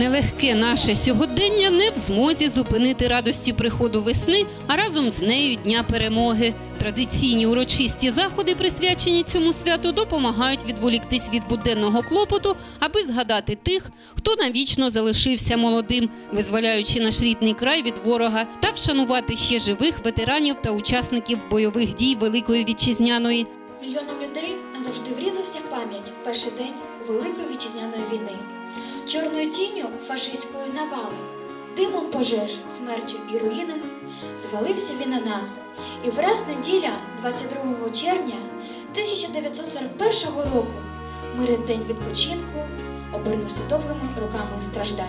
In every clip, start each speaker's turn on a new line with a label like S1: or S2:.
S1: нелегке наше сьогодення не в змозі зупинити радості приходу весни, а разом з нею дня перемоги. Традиційні урочисті заходи, присвячені цьому святу, допомагають відволіктись від буденного клопоту, аби згадати тих, хто навічно залишився молодим, визволяючи наш рідний край від ворога, та вшанувати ще живих ветеранів та учасників бойових дій Великої вітчизняної.
S2: Мільйонам людей назавжди врізався в пам'ять перший день Великої вітчизняної війни. Чорною тінню фашистської навали, димом пожеж, смертю і руїнами звалився він на нас. І враз неділя, 22 червня 1941 року, мирний день відпочинку обернувся довгими роками страждань.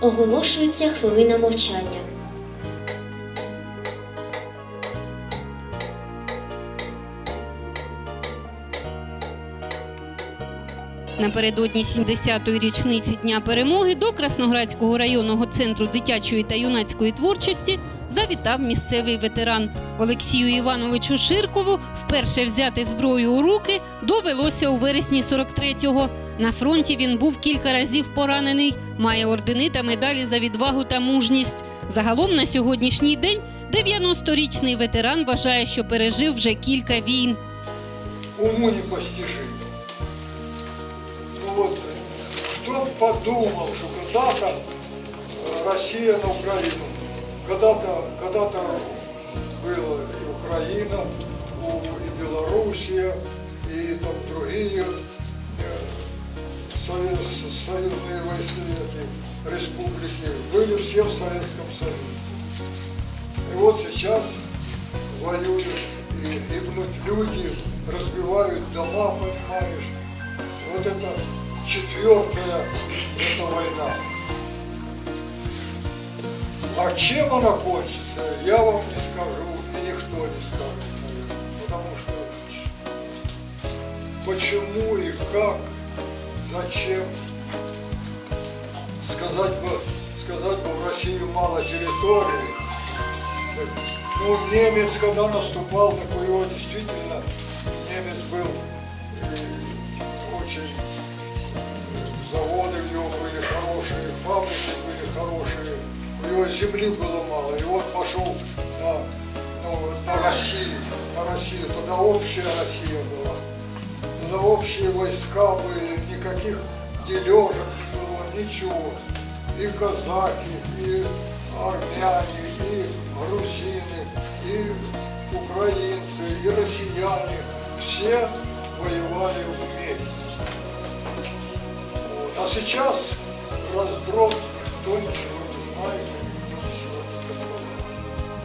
S3: Оголошується хвилина мовчання.
S1: Напередодні 70-ї річниці Дня перемоги до Красноградського районного центру дитячої та юнацької творчості завітав місцевий ветеран Олексію Івановичу Ширкову. Вперше взяти зброю у руки довелося у вересні 43-го. На фронті він був кілька разів поранений, має ордени та медалі за відвагу та мужність. Загалом на сьогоднішній день 90-річний ветеран вважає, що пережив вже кілька війн.
S4: уму непостижимо. Ну вот, кто б подумал, что когда-то э, Россия на Украину, когда-то когда была и Украина, и Белоруссия, и там другие э, сове- союзные войска, республики, были все в Советском Союзе. И вот сейчас воюют и гибнут люди, разбивают дома, понимаешь. Вот это четвертая эта война. А чем она кончится, я вам не скажу, и никто не скажет. Потому что почему и как, зачем, сказать бы, сказать бы, в России мало территории, ну, немец, когда наступал, так у него действительно, немец был э, очень, земли было мало, и он пошел на, ну, на Россию, на Россию, тогда общая Россия была, тогда общие войска были, никаких дележек было, ничего, и казаки, и армяне, и грузины, и украинцы, и россияне, все воевали вместе. Вот. А сейчас разброд, кто ничего не знает,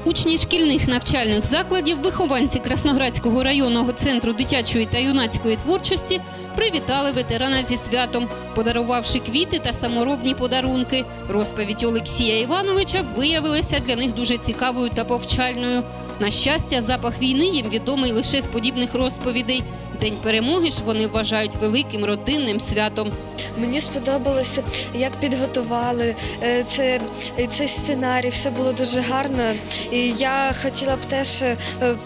S1: Учні шкільних навчальних закладів, вихованці Красноградського районного центру дитячої та юнацької творчості привітали ветерана зі святом, подарувавши квіти та саморобні подарунки. Розповідь Олексія Івановича виявилася для них дуже цікавою та повчальною. На щастя, запах війни їм відомий лише з подібних розповідей. День перемоги ж вони вважають великим родинним святом.
S5: Мені сподобалося, як підготували е, це, е, цей сценарій. Все було дуже гарно. І я хотіла б теж е,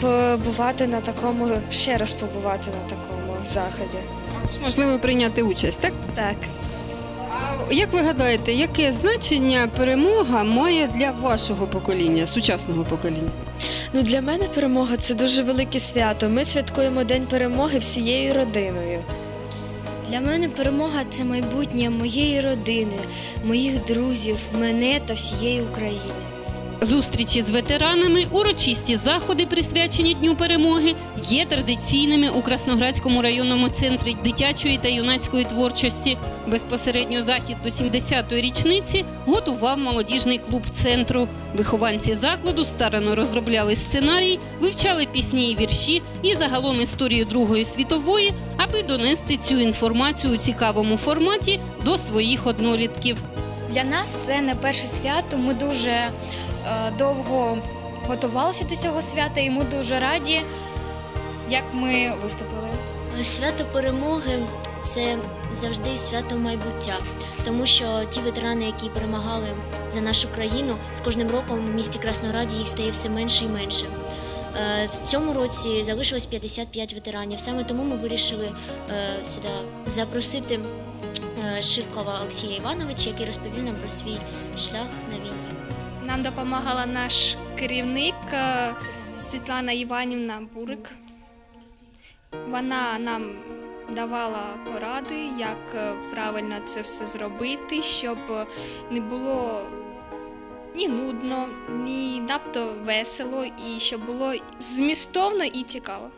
S5: побувати на такому, ще раз побувати на такому заході.
S6: Можливо, прийняти участь, так?
S5: Так.
S6: А як ви гадаєте, яке значення перемога має для вашого покоління, сучасного покоління?
S5: Ну для мене перемога це дуже велике свято. Ми святкуємо День перемоги всією родиною.
S7: Для мене перемога це майбутнє моєї родини, моїх друзів, мене та всієї України.
S1: Зустрічі з ветеранами, урочисті заходи, присвячені Дню перемоги, є традиційними у Красноградському районному центрі дитячої та юнацької творчості. Безпосередньо захід до 70-ї річниці готував молодіжний клуб центру. Вихованці закладу старано розробляли сценарій, вивчали пісні і вірші і загалом історію Другої світової, аби донести цю інформацію у цікавому форматі до своїх однолітків.
S8: Для нас це не перше свято. Ми дуже довго готувалися до цього свята, і ми дуже раді, як ми виступили.
S3: Свято перемоги це завжди свято майбуття, тому що ті ветерани, які перемагали за нашу країну, з кожним роком в місті Краснораді їх стає все менше і менше. Е, В цьому році залишилось 55 ветеранів. Саме тому ми вирішили е, сюди запросити е, Ширкова Олексія Івановича, який розповів нам про свій шлях на війні.
S9: Нам допомагала наш керівник е, Світлана Іванівна Бурик. Вона нам давала поради, як е, правильно це все зробити, щоб не було ні нудно, ні надто весело, і щоб було змістовно і цікаво.